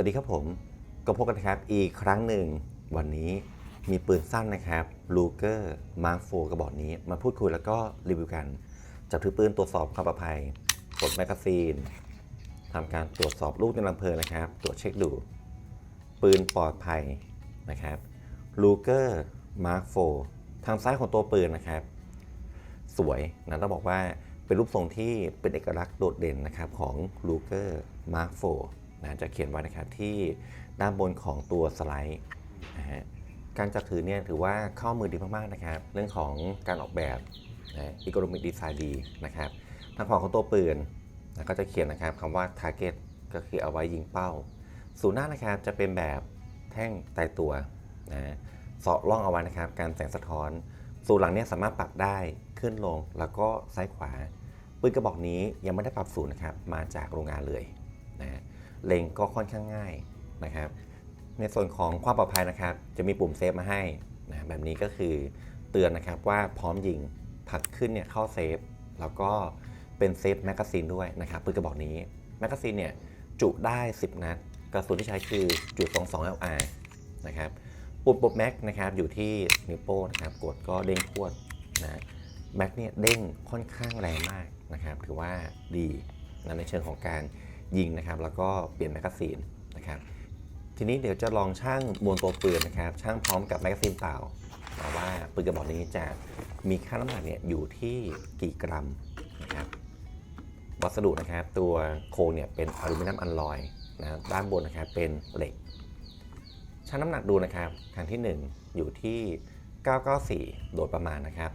วัสดีครับผมก็พบกันนะครับอีกครั้งหนึ่งวันนี้มีปืนสั้นนะครับลูเกอร์มาร์คโฟกระบอกนี้มาพูดคุยแล้วก็รีวิวกัน จับถือปืนตรวจสอบความปลอดภัยกดแมกกาซีนทำการตรวจสอบลูกในลำเพลิงนะครับ ตรวจเช็คดู ปืนปลอดภัยนะครับลูเกอร์มาร์คโฟทางซ้ายของตัวปืนนะครับ สวยนะต้องบอกว่าเป็นรูปทรงที่เป็นเอกลักษณ์โดดเด่นนะครับของ l u g e r Mark IV นะจะเขียนไว้นะครับที่ด้านบนของตัวสไลด์นะฮะการจับถือเนี่ยถือว่าเข้ามือดีมากๆนะครับ เรื่องของการออกแบบนะอีโกโนมิกดีไซน์ดีนะครับทางขวาของตัวปืนนะก็จะเขียนนะครับคำว่า target ก็คือเอาไว้ยิงเป้าศูนย์หน้านะครับจะเป็นแบบแท่งตายตัวนะเสาะล่องเอาไว้นะครับการแสงสะท้อน สูตรหลังเนี่ยสามารถปรับได้ขึ้นลงแล้วก็ซ้ายขวาปืนกระบอกนี้ยังไม่ได้ปรับศูนย์นะครับมาจากโรงงานเลยนะ เล็งก็ค่อนข้างง่ายนะครับ ในส่วนของความปลอดภัยนะครับ จะมีปุ่มเซฟมาให้นะแบบนี้ก็คือเตือนนะครับว่าพร้อมยิงผลักขึ้นเนี่ยเข้าเซฟ แล้วก็เป็นเซฟแมกกาซีนด้วยนะครับปืนกระบอกนี้แมกกาซีนเนี่ยจุได้ 10 นัดกระสุนที่ใช้คือจุด22 LR นะครับปุ่มปลดแม็กนะครับอยู่ที่นิ้วโป้งนะครับกดก็เด้งพวดนะแม็กเนี่ยเด้งค่อนข้างแรงมากนะครับถือว่าดีนะในเชิงของการ ยิงนะครับ แล้วก็เปลี่ยนแมกกาซีนนะครับ ทีนี้เดี๋ยวจะลองช่างมวลตัวปืนนะครับ ช่างพร้อมกับแมกกาซีนเปล่าว่าปืนกระบอกนี้จะมีค่าน้ำหนักเนี่ยอยู่ที่กี่กรัมนะครับ วัสดุนะครับตัวโคเนี่ยเป็นอลูมิเนียมอัลลอยนะด้านบนนะครับเป็นเหล็กชั่งน้ำหนักดูนะครับครั้งที่ 1 อยู่ที่ 994 โดยประมาณนะครับ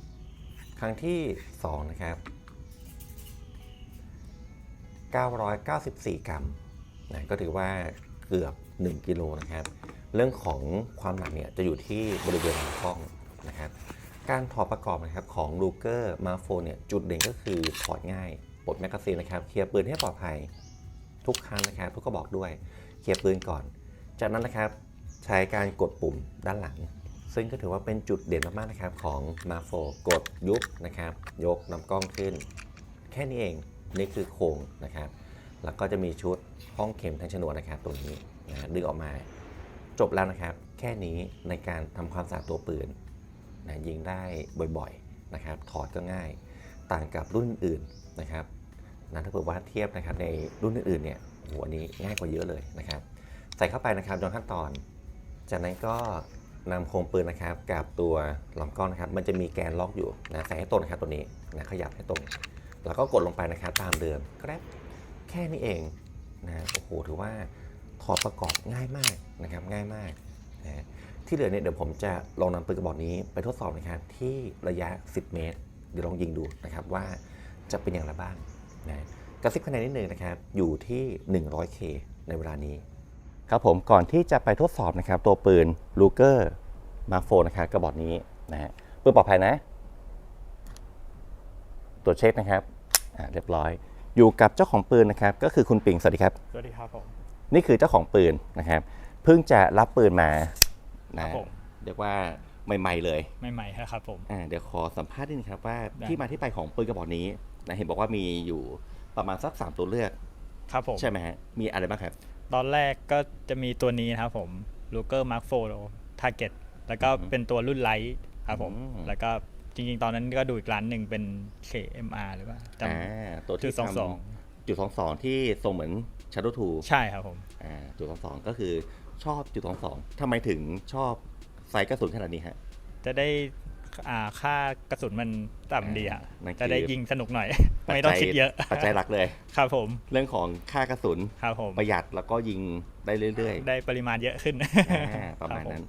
994 ครั้งที่ 2 นะครับ 994 กรัมนะก็ถือว่าเกือบ 1 กิโลนะครับ เรื่องของความหนักเนี่ยจะอยู่ที่บริเวณลำกล้องนะครับการถอดประกอบนะครับของลูเกอร์มาโฟเนี่ยจุดเด่นก็คือถอดง่ายปลดแมกกาซีนนะครับเคลียร์ปืนให้ปลอดภัย ทุกครั้งนะครับทุกกระบอกด้วยเคลียร์ปืนก่อน จากนั้นนะครับใช้การกดปุ่มด้านหลัง ซึ่งก็ถือว่าเป็นจุดเด่นมากๆนะครับของมาโฟกดยุบนะครับ ยกนำกล้องขึ้น แค่นี้เอง นี่คือโครงนะครับ แล้วก็จะมีชุดห้องเข็มแทงฉนวนนะครับตัวนี้นะดึงออกมา จบแล้วนะครับ แค่นี้ในการทำความสะอาดตัวปืนนะยิงได้บ่อยๆนะครับ ถอดก็ง่าย ต่างกับรุ่นอื่นนะครับนะถ้าเกิดว่าเทียบนะครับในรุ่นอื่นๆเนี่ยโอ้โหอันนี้ง่ายกว่าเยอะเลยนะครับ ใส่เข้าไปนะครับย้อนขั้นตอน จากนั้นก็นำโครงปืนนะครับกับตัวลำกล้องนะครับ มันจะมีแกนล็อกอยู่นะใส่ให้ตรงนะครับตัวนี้นะขยับให้ตรง แล้วก็กดลงไปนะครับตามเดิมแกรบแค่นี้เองนะโอ้โหถือว่าถอดประกอบง่ายมากนะครับง่ายมากนะที่เหลือเนี่ยเดี๋ยวผมจะลองนำปืนกระบอกนี้ไปทดสอบนะครับที่ระยะ 10 เมตร เดี๋ยวลองยิงดูนะครับว่าจะเป็นอย่างไรบ้างนะกระซิบคะแนนนิดนึงนะครับอยู่ที่ 100K ในเวลานี้ ครับผมก่อนที่จะไปทดสอบนะครับตัวปืนลูเกอร์มาโฟนะครับกระบอกนี้นะฮะปืนปลอดภัยนะ ตัวจเช็คนะครับอ่าเรียบร้อย อยู่กับเจ้าของปืนนะครับ ก็คือคุณปิงสวัสดีครับ สวัสดีครับผมนี่คือเจ้าของปืนนะครับ เพิ่งจะรับปืนมาครันะบผมเรียกว่าใหม่ ๆ เลยใหม่ๆนะครับผม อ่าเดี๋ยวขอสัมภาษณ์นิดนึงครับว่าได้ ที่มาที่ไปของปืนกระบอกนี้นะเห็นบอกว่ามีอยู่ประมาณสักสามตัวเลือกครับผม ใช่ไหมฮะมีอะไรบ้างครับ ตอนแรกก็จะมีตัวนี้นะครับผม l u g e r Mark IV Target แล้วก็อือฮึเป็นตัวรุ่นไลท์ครับผม อืม แล้วก็ จริง ๆ ตอนนั้นก็ดูอีกร้านหนึ่งเป็น KMR หรือว่าจอ่าตัวำจุที่ดสองสองทำจุดสองสองที่ทรงเหมือน Shadow 2ใช่ครับผมอ่าจุดสองสองก็คือชอบจุดสองสองทำไมถึงชอบไซส์กระสุนขนาดนี้ฮะ จะได้อ่าค่ากระสุนมันต่ำดีอะอ่านั่นคือ จะได้ยิงสนุกหน่อย ไม่ต้องคิดเยอะปัจจัยหลักเลย ครับผมเรื่องของค่ากระสุน ครับผมประหยัดแล้วก็ยิงได้เรื่อยได้ปริมาณเยอะขึ้นๆอ่าประมาณคบผนั้น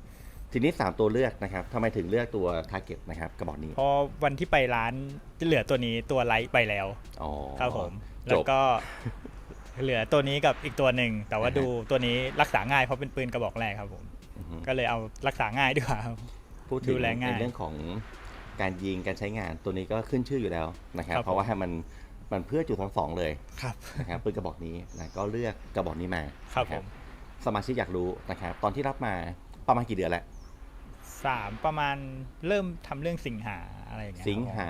ทีนี้ 3 ตัวเลือกนะครับทำไมถึงเลือกตัว Target นะครับกระบอกนี้ พอวันที่ไปร้านจะเหลือตัวนี้ตัวไลท์ไปแล้วอ๋อครับผมจแล้วบก็เหลือตัวนี้กับอีกตัวหนึ่ง แต่ว่าอ่าฮะดูตัวนี้รักษาง่ายเพราะเป็นปืนกระบอกแรกครับผมอือฮึก็เลยเอารักษาง่ายดีกว่าครับพูดถึดูงแลง่ายในเรื่องของการยิงการใช้งานตัวนี้ก็ขึ้นชื่ออยู่แล้วนะครับครับเพราะว่ามันมันเพื่อจุดสองสองเลยครับนะครับปืนกระบอกนี้นะก็เลือกกระบอกนี้มาครับนะผมสมาชิกอยากรู้นะครับ ตอนที่รับมาประมาณกี่เดือนแล้ว สามประมาณเริ่มทำเรื่องสิงหาอะไรอย่างเงี้ยสิงหา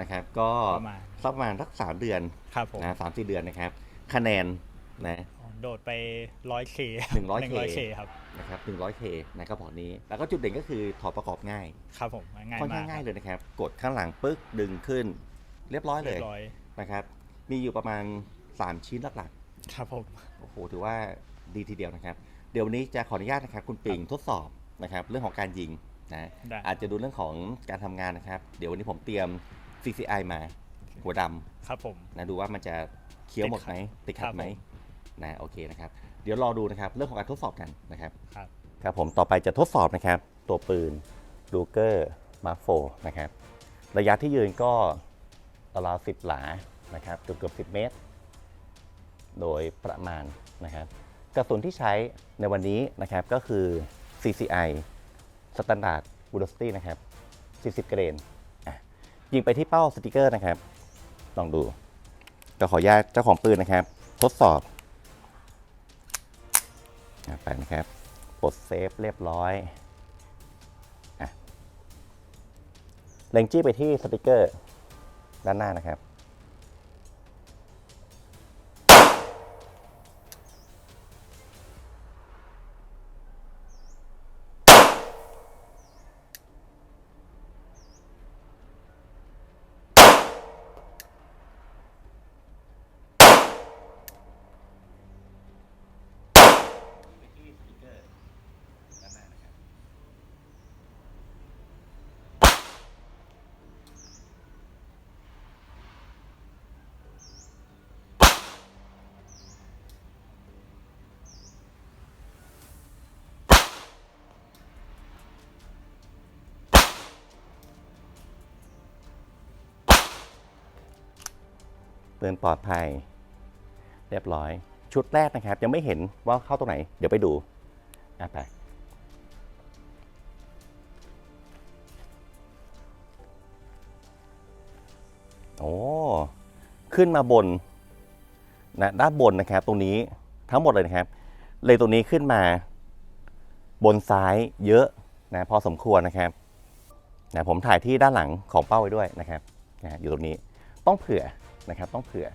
นะครับ ก็ประมาณสักประมาณสักสามเดือนครับผมนะสามสี่เดือนนะครับ คะแนนนะอ๋อโดดไปร้อยเค 100K เคครับนะครับ 100K ในกระบอกนี้ แล้วก็จุดเด่นก็คือถอดประกอบง่ายครับผมง่ายค่อนมาข้ากงง่ายครับเลยนะครับ กดข้างหลังปึ๊กดึงขึ้น เรียบร้อยเลเรียยบร้อยนะครับ มีอยู่ประมาณ 3 ชิ้นหลักครับผม ๆโอ้โหถือว่าดีทีเดียวนะครับ เดี๋ยววันนี้จะขออนุญาตนะครับ คุณปิงทดสอบ นะครับเรื่องของการยิงนะได้ อาจจะดูเรื่องของการทำงานนะครับ เดี๋ยววันนี้ผมเตรียม CCI มา หัวดำครับผมนะดูว่ามันจะเคี้ยวหมดไหมติดขัครัดบไหมผมนะโอเคนะครับ เดี๋ยวรอดูนะครับเรื่องของการทดสอบกันนะครับครับ ครับผมต่อไปจะทดสอบนะครับ ตัวปืนลูเกอร์มาโฟนะครับ ระยะที่ยืนก็ราวๆ10หลานะครับเกือบเกือบ10เมตร โดยประมาณนะครับ กระสุนที่ใช้ในวันนี้นะครับก็คือ CCI Standard Velocity นะครับ 40 เกรนยิงไปที่เป้าสติกเกอร์นะครับ ลองดูก็ขออนุญาตเจ้าของปืนนะครับ ทดสอบไปนะครับปลดเซฟเรียบร้อยอเล็งจี้ไปที่สติกเกอร์ ด้านหน้านะครับ ปืนปลอดภัย เรียบร้อย ชุดแรกนะครับ ยังไม่เห็นว่าเข้าตรงไหน เดี๋ยวไปดูอะไปโอ้ขึ้นมาบนนะด้านบนนะครับ ตรงนี้ทั้งหมดเลยนะครับ เลยตรงนี้ขึ้นมา บนซ้ายเยอะนะพอสมควรนะครับนะผมถ่ายที่ด้านหลังของเป้าไว้ด้วยนะครับนะอยู่ตรงนี้ต้องเผื่อ นะครับ ต้องเผื่อ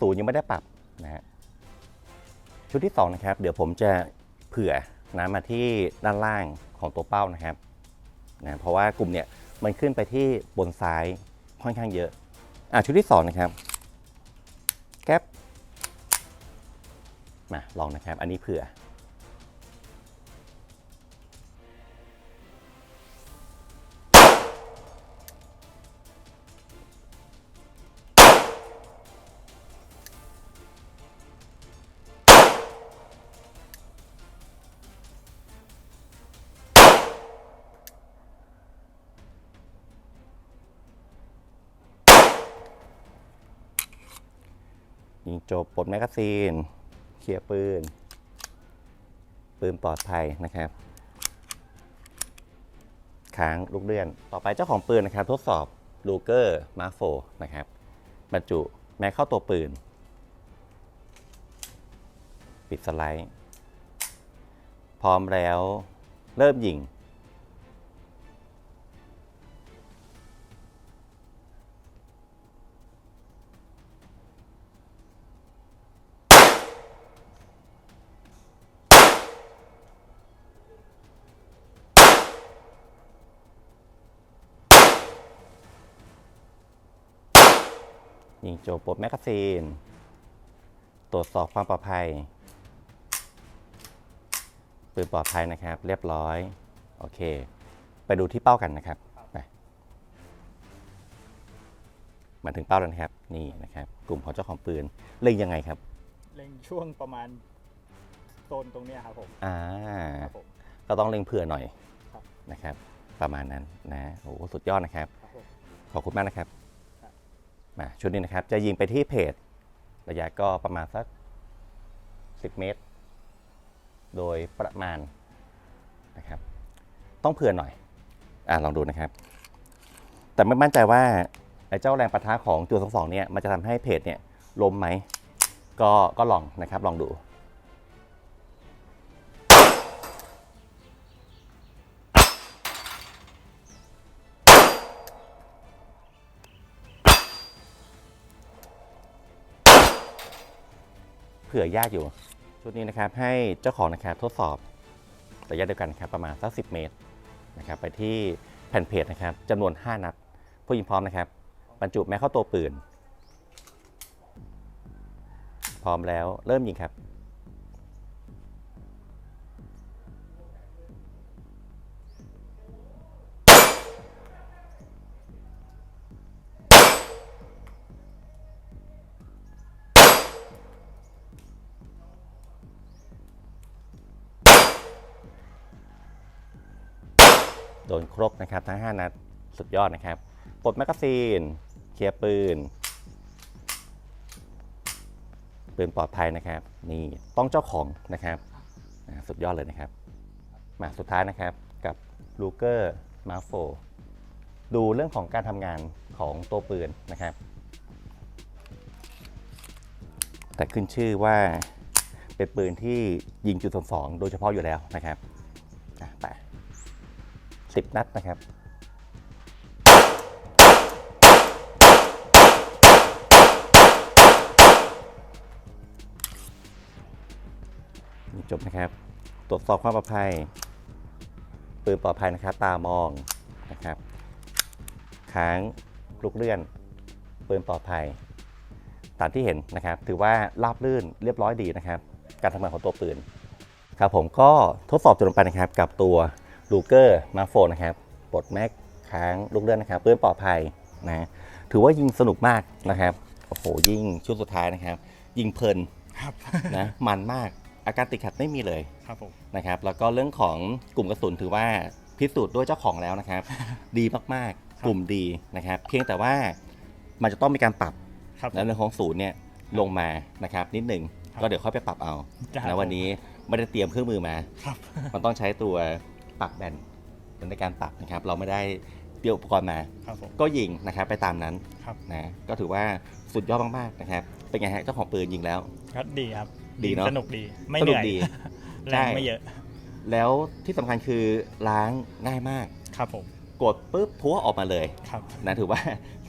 ศูนย์ยังไม่ได้ปรับนะฮะชุดที่สองนะครับเดี๋ยวผมจะเผื่อนะมาที่ด้านล่างของตัวเป้านะครับนะเพราะว่ากลุ่มเนี่ยมันขึ้นไปที่บนซ้ายค่อนข้างเยอะอะชุดที่สองนะครับแก๊ปมาลองนะครับ อันนี้เผื่อ ยิงจบปลดแมกกาซีน เคลียร์ปืน ปืนปลอดภัยนะครับค้างลูกเลื่อน ต่อไปเจ้าของปืนนะครับ ทดสอบลูเกอร์มาโฟนะครับ บรรจุแม้เข้าตัวปืน ปิดสไลด์ พร้อมแล้วเริ่มยิง ยิงโจบปลดแมกกาซีน ตรวจสอบความปลอดภัย ปืนปลอดภัยนะครับ เรียบร้อย โอเค ไปดูที่เป้ากันนะครับไปมาถึงเป้าแล้วนะครับ นี่นะครับ กลุ่มของเจ้าของปืนเล็งยังไงครับ เล็งช่วงประมาณโซนตรงเนี้ยครับผม อ่าครับผมก็ต้องเล็งเผื่อหน่อยครับนะครับ ประมาณนั้นนะโอ้โหสุดยอดนะครับครับผมขอบคุณมากนะครับครับ มาชุดนี้นะครับ จะยิงไปที่เพจ ระยะก็ประมาณสัก 10 เมตร โดยประมาณนะครับ ต้องเผื่อหน่อย อ่าลองดูนะครับ แต่ไม่มั่นใจว่าไอ้เจ้าแรงประทะของจุดสองสองเนี่ยมันจะทำให้เพจเนี่ยล้มไหม ก็ก็ลองนะครับลองดู ผื่อยากอยู่ ชุดนี้นะครับให้เจ้าของนะครับทดสอบระยะเดียวกันครับประมาณสักสิเมตรนะครับไปที่แผ่นเพจนะครับจำนวน 5 นัด ผู้ยิงพร้อมนะครับบรรจุแม้เข้าตัวปืน พร้อมแล้วเริ่มยิงครับ โดนครบนะครับทั้ง 5 นัดสุดยอดนะครับปลดแมกกาซีน เคลียร์ปืน ปืนปลอดภัยนะครับ นี่ต้องเจ้าของนะครับสุดยอดเลยนะครับ มาสุดท้ายนะครับกับลูเกอร์มาโฟดูเรื่องของการทำงานของตัวปืนนะครับ แต่ขึ้นชื่อว่าเป็นปืนที่ยิงจุดสองโดยเฉพาะอยู่แล้วนะครับไป สิบนัดนะครับ จบนะครับ ตรวจสอบความปลอดภัย ปืนปลอดภัยนะครับ ตามองนะครับค้างลูกเลื่อนปืนปลอดภัยตามที่เห็นนะครับ ถือว่าราบลื่นเรียบร้อยดีนะครับ การทำงานของตัวปืน ครับผมก็ทดสอบจนลงไปนะครับกับตัว ลูเกอร์มาโฟนะครับปลดแม็กค้างลูกเลื่อนนะครับปืนปลอดภัยนะถือว่ายิงสนุกมากนะครับโอ้โหยิงชุดสุดท้ายนะครับ ยิงเพลินครับนะมันมากอาการติดขัดไม่มีเลยครับผมนะครับแล้วก็เรื่องของกลุ่มกระสุนถือว่าพิสูจน์ด้วยเจ้าของแล้วนะครับ ดีมากๆ กลุ่มดีนะครับ เพียงแต่ว่ามันจะต้องมีการปรับครับแล้วเรื่องของศูนย์เนี่ยลงมานะครับ นิดหนึ่งครับก็เดี๋ยวค่อยไปปรับเอาจ้ะนะวันนี้ไม่ได้เตรียมเครื่องมือมาครับมันต้องใช้ตัว ปรับแบนในการปรับนะครับ เราไม่ได้เตรียมอุปกรณ์มา ครับผมก็ยิงนะครับไปตามนั้นครับ นะก็ถือว่าสุดยอดมากๆนะครับ เป็นไงฮะเจ้าของปืนยิงแล้ว ก็ดีครับดีเนอะ สนุกดี ไม่สเหนุกนื่อยดี แรงไม่เยอะ แล้วที่สำคัญคือล้างง่ายมาก ครับผม กดปุ๊บพัวออกมาเลยครับ นะถือว่า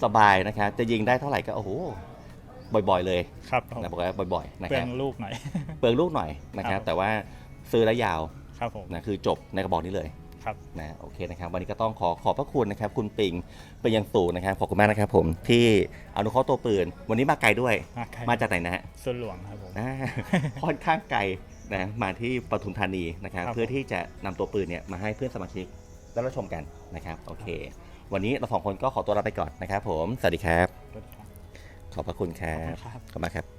สบายนะครับจะยิงได้เท่าไหร่ก็โอ้โหบ่อยๆ เลยครับผมนะบอกว่าบ่อยๆนะเปลืคอรับงลูกหน่อย เปลืองลูกหน่อยนะครับ ครับ แต่ว่าซื้อแล้วยาว ครับผมนะคือจบในกระบอกนี้เลยครับนะโอเคนะครับ วันนี้ก็ต้องขอขอบพระคุณนะครับ คุณปิงเป็นอย่างสูงนะครับขอบคุณมากนะครับผมที่อนุเคราะห์ตัวปืน วันนี้มาไกลด้วย มาใกล้มาจากไหนนะฮะส่วนหลวงครับผมอ่าค่อนข้างไกลนะมาที่ปทุมธานีนะครับ ครับ เพื่อที่จะนำตัวปืนเนี่ยมาให้เพื่อนสมาชิกได้รับชมกันนะครับโอเค วันนี้เราสองคนก็ขอตัวลาไปก่อนนะครับ ผมสวัสดีครับ รถครับขอบพระคุณคขรัอบบ คุณครับ ขอบคุณมากครับ